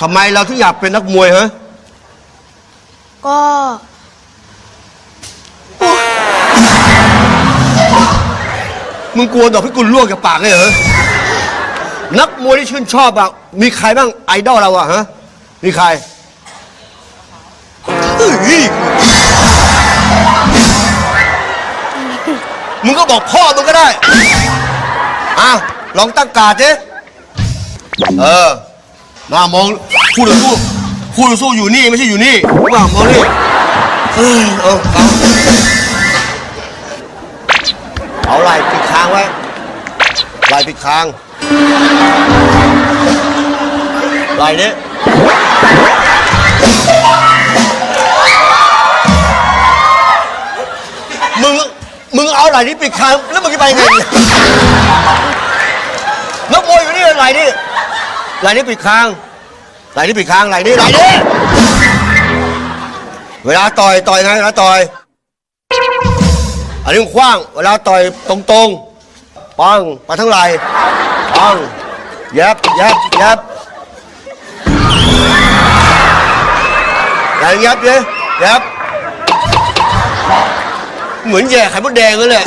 ทำไมเราถึงอยากเป็นนักมวยฮะก็มึงกลัวดอกพิกุลล่วงจากปากเลยเหรอ นักมวยที่ชื่นชอบอะมีใครบ้างไอดอลเราอะฮะ มีใครเฮ้ยมึงก็บอกพ่อมึงก็ได้อะลองตั้งการ์ดสิเออ หน้ามองคู่ต่อสู้คู่ต่อสู้อยู่นี่ไม่ใช่อยู่นี่ว่ามองนี่เออเอาเอาเอาไหล่ปิดค้างไว้ไหล่ปิดค้างไหล่นี้มึงมึงเอาไหล่นี้ปิดค้างแล้วมึงจะไปไงเนี่ยนักมวยอยู่นี่ไหล่นี้ ไหล่นี้ปิดค้างไหล่นี้ปิดค้างไหล่นี้ไหล่นี้ เวลาต่อยต่อยไงเวลาต่อย อันนี้กว้าง เวลาต่อยตรงๆ ปังไปทั้งไหล่ปังยับยับยับอย่างยับเลยยับ เหมือนแย่ไข่มดแดงเลยแหละ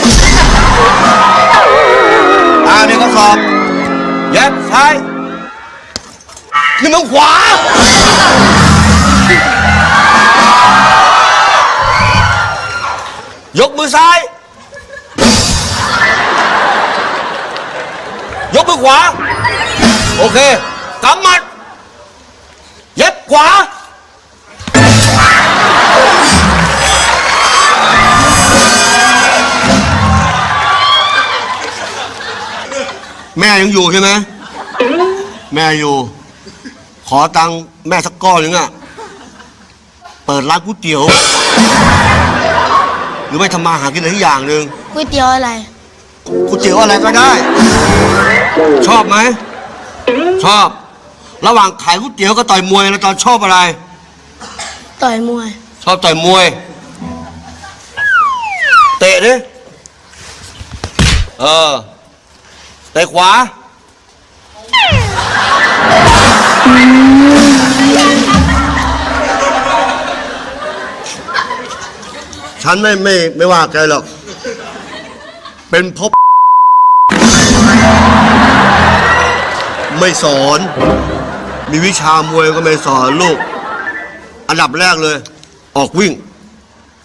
อ่านี่ก็สอบยับซ้าย นี่มันขวา ยกมือซ้าย ยกมือขวา โอเคกำหมัด เย็บขวา แม่ยังอยู่ใช่ไหมแม่อยู่ ขอตังค์แม่สักก้อนหนึงอะเปิดร้านก๋วยเตี๋ยว หรือไม่ทำมาหากินอะไรที่อย่างหนึ่งก๋วยเตี๋ยวอะไร ก๋วยเตี๋ยวอะไรก็ได้ ชอบไหม ชอบ ระหว่างขายก๋วยเตี๋ยวกับต่อยมวยแล้วตอนชอบอะไร ต่อยมวย ชอบต่อยมวย เตะดิเออเตะขวา ฉันไม่ไม่ไม่ว่าแกหรอก เป็นเพบ ไม่สอน มีวิชามวยก็ไม่สอนลูก อันดับแรกเลย ออกวิ่ง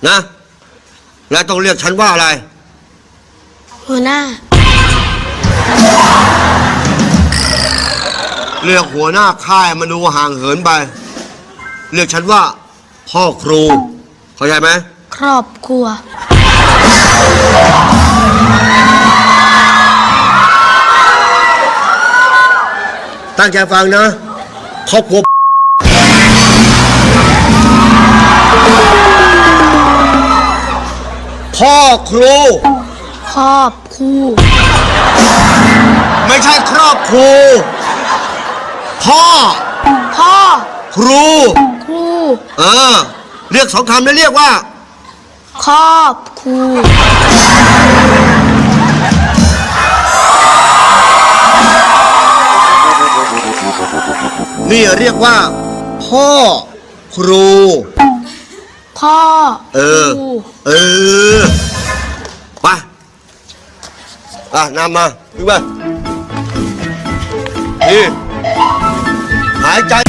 นะ และต้องเรียกฉันว่าอะไร หัวหน้า เรียกหัวหน้าค่ายมาดูห่างเหินไป เรียกฉันว่า พ่อครู เข้าใจไหม ครอบครัว ตั้งใจฟังนะ ครอบครัว พ่อครู ครอบครู ไม่ใช่ครอบครู พ่อ พ่อ ครู ครู เออ เรียกสองคำแล้วเรียกว่า ครอบครูนี่เรียกว่า พ่อ ครู พ่อ เออครูเออไปอะนำมาขึ้นมานี่หายใจ